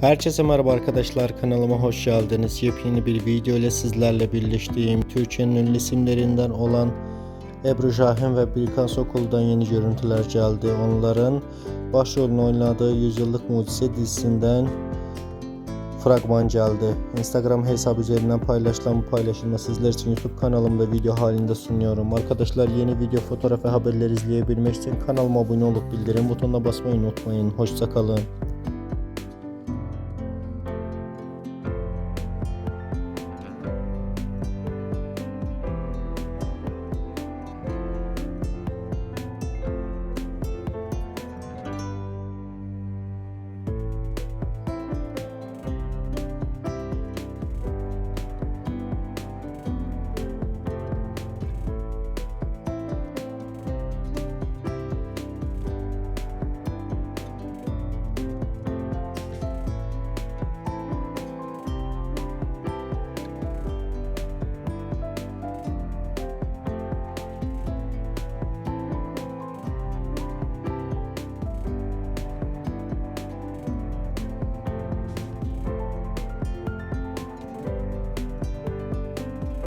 Herkese merhaba arkadaşlar kanalıma hoş geldiniz. Yepyeni bir video ile sizlerle birleştiğim Türkiye'nin ünlü isimlerinden olan Ebru Şahin ve Birkan Sokul'dan yeni görüntüler geldi. Onların başrolünü oynadığı Yüzyıllık Mucize dizisinden fragman geldi. Instagram hesabı üzerinden paylaşılan bu paylaşımı sizler için YouTube kanalımda video halinde sunuyorum. Arkadaşlar yeni video, fotoğraf ve haberleri izleyebilmek için kanalıma abone olup bildirim butonuna basmayı unutmayın. Hoşçakalın.